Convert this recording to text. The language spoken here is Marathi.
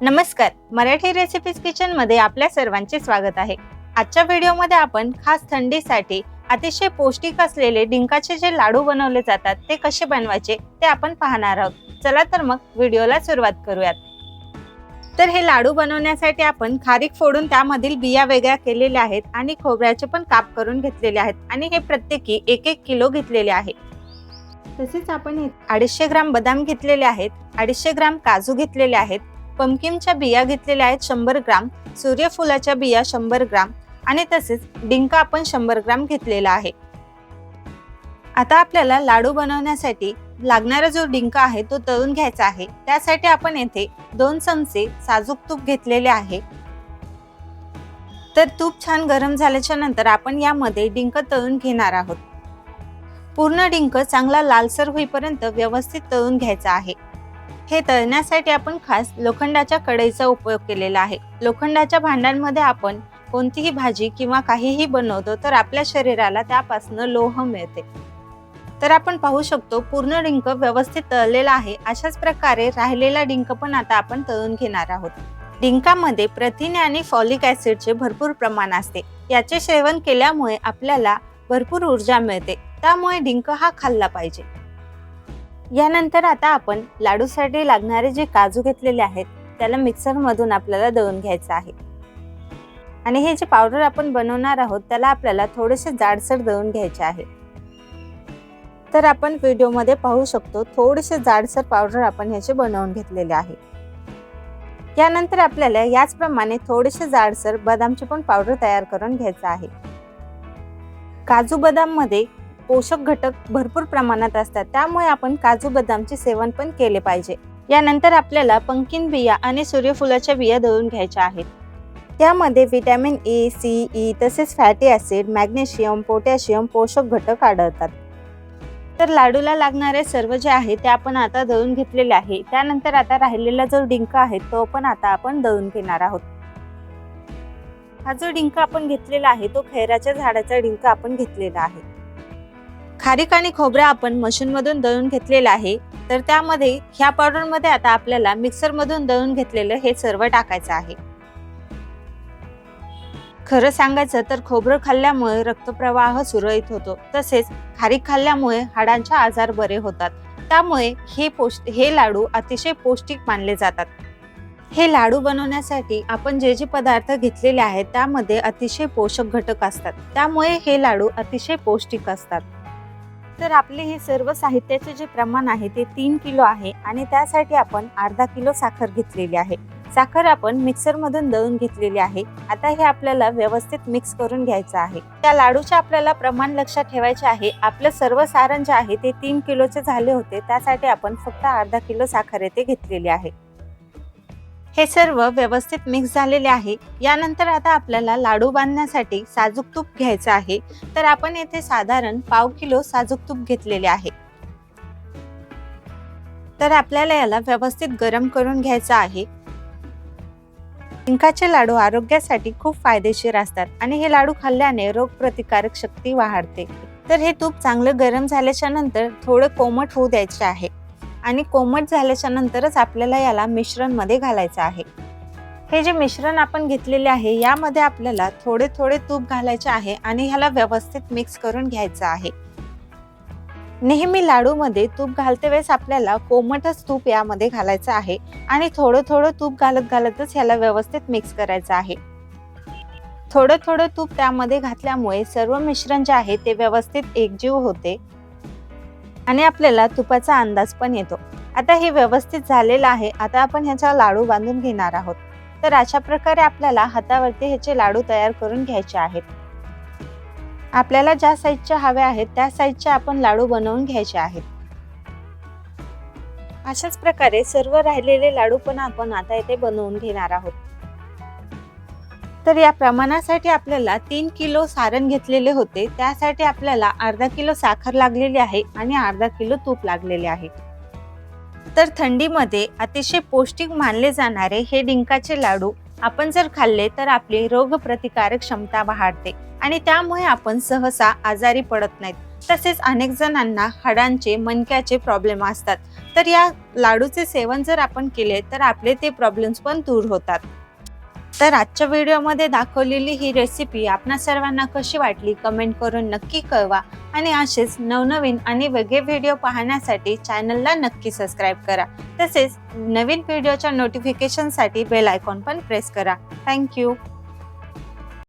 नमस्कार मराठी रेसिपीज किचनमध्ये आपल्या सर्वांचे स्वागत आहे. आजच्या व्हिडिओमध्ये आपण खास थंडीसाठी अतिशय पौष्टिक असलेले डिंकाचे जे लाडू बनवले जातात ते कसे बनवायचे ते आपण पाहणार आहोत. चला तर मग व्हिडिओला सुरुवात करूयात. तर हे लाडू बनवण्यासाठी आपण खारीक फोडून त्यामधील बिया वेगळ्या केलेल्या आहेत आणि खोबऱ्याचे पण काप करून घेतलेले आहेत आणि हे प्रत्येकी एक एक किलो घेतलेले आहे. तसेच आपण अडीचशे ग्राम बदाम घेतलेले आहेत अडीचशे ग्राम काजू घेतलेले आहेत पंकिनच्या बिया घेतलेल्या आहेत शंभर ग्राम सूर्यफुलाच्या बिया शंभर ग्राम आणि तसेच डिंका आपण शंभर ग्राम घेतलेला आहे. आता आपल्याला लाडू बनवण्यासाठी लागणारा जो डिंका आहे तो तळून घ्यायचा आहे. त्यासाठी आपण येथे दोन चमचे साजूक तूप घेतलेले आहे. तर तूप छान गरम झाल्याच्यानंतर आपण यामध्ये डिंक तळून घेणार आहोत. पूर्ण डिंक चांगला लालसर होईपर्यंत व्यवस्थित तळून घ्यायचा आहे. हे तळण्यासाठी आपण खास लोखंडाच्या कढईचा उपयोग केलेला आहे. लोखंडाच्या भांड्यांमध्ये आपण कोणतीही भाजी किंवा काहीही बनवतो तर आपल्या शरीराला त्यापासून लोह मिळते. तर आपण पाहू शकतो पूर्ण डिंक व्यवस्थित तळलेला आहे. अशाच प्रकारे राहिलेला डिंक पण आता आपण तळून घेणार आहोत. डिंकामध्ये प्रथिने आणि फॉलिक ऍसिडचे भरपूर प्रमाण असते. याचे सेवन केल्यामुळे आपल्याला भरपूर ऊर्जा मिळते. त्यामुळे डिंक हा खाल्ला पाहिजे. यानंतर आता आपण लाडूसाठी लागणारे जे काजू घेतलेले आहेत त्याला मिक्सरमधून आपल्याला दळून घ्यायचं आहे. आणि हे जे पावडर आपण बनवणार आहोत त्याला आपल्याला थोडेसे जाडसर दळून घ्यायचे आहे. तर आपण व्हिडिओमध्ये पाहू शकतो थोडेसे जाडसर पावडर आपण ह्याचे बनवून घेतलेले आहे. यानंतर आपल्याला याचप्रमाणे थोडेसे जाडसर बदामचे पण पावडर तयार करून घ्यायचं आहे. काजू बदाममध्ये पोषक घटक भरपूर प्रमाणात असतात. त्यामुळे आपण काजू बदामचे सेवन पण केले पाहिजे. यानंतर आपल्याला पंकिन बिया आणि सूर्यफुलाच्या बिया दळून घ्यायच्या आहेत. त्यामध्ये व्हिटॅमिन ए सी ई तसेच फॅटी ॲसिड मॅग्नेशियम पोटॅशियम पोषक घटक आढळतात. तर लाडूला लागणारे सर्व जे आहे ते आपण आता दळून घेतलेले आहे. त्यानंतर आता राहिलेला जो डिंक आहे तो पण आता आपण दळून घेणार आहोत. हा जो डिंक आपण घेतलेला आहे तो खैराच्या झाडाचा डिंक आपण घेतलेला आहे. खारीक आणि खोबरं आपण मशीनमधून दळून घेतलेलं आहे. तर त्यामध्ये ह्या पावडरमध्ये आता आपल्याला मिक्सरमधून दळून घेतलेलं हे सर्व टाकायचं आहे. खरं सांगायचं तर खोबरं खाल्ल्यामुळे रक्तप्रवाह सुरळीत होतो. तसेच खारीक खाल्ल्यामुळे हाडांचे आजार बरे होतात. त्यामुळे हे पोष्ट हे लाडू अतिशय पौष्टिक मानले जातात. हे लाडू बनवण्यासाठी आपण जे जे पदार्थ घेतलेले आहेत त्यामध्ये अतिशय पोषक घटक असतात. त्यामुळे हे लाडू अतिशय पौष्टिक असतात. तर आपले हे सर्व साहित्याचे जे प्रमाण आहे ते तीन किलो आहे आणि त्यासाठी आपण अर्धा किलो साखर घेतलेली आहे. साखर आपण मिक्सरमधून दळून घेतलेली आहे. आता हे आपल्याला व्यवस्थित मिक्स करून घ्यायचं आहे. त्या लाडूचे आपल्याला प्रमाण लक्षात ठेवायचे आहे. आपलं सर्व सारण जे आहे ते तीन किलोचे झाले होते. त्यासाठी आपण फक्त अर्धा किलो साखर येथे घेतलेली आहे. हे सर्व व्यवस्थित मिक्स झालेले आहे. यानंतर आता आपल्याला लाडू बांधण्यासाठी साजूक तूप घ्यायचं आहे. तर आपण येथे साधारण पाव किलो साजूक तूप घेतलेले आहे. तर आपल्याला याला व्यवस्थित गरम करून घ्यायचं आहे. डिंकाचे लाडू आरोग्यासाठी खूप फायदेशीर असतात आणि हे लाडू खाल्ल्याने रोगप्रतिकारक शक्ती वाढते. तर हे तूप चांगलं गरम झाल्याच्यानंतर थोडं कोमट होऊ द्यायचे आहे. आणि कोमट झाल्याच्या नंतरच आपल्याला याला मिश्रणमध्ये घालायचं आहे. हे जे मिश्रण आपण घेतलेले आहे यामध्ये आपल्याला थोडे थोडे तूप घालायचे आहे आणि ह्याला व्यवस्थित मिक्स करून घ्यायचं आहे. नेहमी लाडूमध्ये तूप घालते वेळेस आपल्याला कोमटच तूप यामध्ये घालायचं आहे आणि थोडं थोडं तूप घालत घालतच ह्याला व्यवस्थित मिक्स करायचं आहे. थोडं थोडं तूप त्यामध्ये घातल्यामुळे सर्व मिश्रण जे आहे ते व्यवस्थित एकजीव होते. आणि आपल्याला तुपाचा अंदाज पण येतो. आता हे व्यवस्थित झालेलं आहे. आता आपण ह्याचा लाडू बांधून घेणार आहोत. तर अशा प्रकारे आपल्याला हातावरती ह्याचे लाडू तयार करून घ्यायचे आहेत. आपल्याला ज्या साईजच्या हवे आहेत त्या साईजच्या आपण लाडू बनवून घ्यायचे आहेत. अशाच प्रकारे सर्व राहिलेले लाडू पण आपण आता इथे बनवून घेणार आहोत. तर या प्रमाणासाठी आपल्याला तीन किलो सारण घेतलेले होते. त्यासाठी आपल्याला अर्धा किलो साखर लागलेली आहे आणि अर्धा किलो तूप लागलेले आहे. तर थंडीमध्ये अतिशय पौष्टिक मानले जाणारे हे डिंकाचे लाडू आपण जर खाल्ले तर आपली रोगप्रतिकारक क्षमता वाढते आणि त्यामुळे आपण सहसा आजारी पडत नाहीत. तसेच अनेक जणांना हाडांचे मणक्याचे प्रॉब्लेम असतात. तर या लाडूचे सेवन जर आपण केले तर आपले ते प्रॉब्लेम्स पण दूर होतात. तर आजच्या व्हिडिओमध्ये दाखवलेली ही रेसिपी आपणा सर्वांना कशी वाटली कमेंट करून नक्की कळवा. आणि असेच नवनवीन आणि वेगळे व्हिडिओ पाहण्यासाठी चॅनलला नक्की सबस्क्राईब करा. तसेच नवीन व्हिडिओच्या नोटिफिकेशनसाठी बेल आयकॉन पण प्रेस करा. Thank you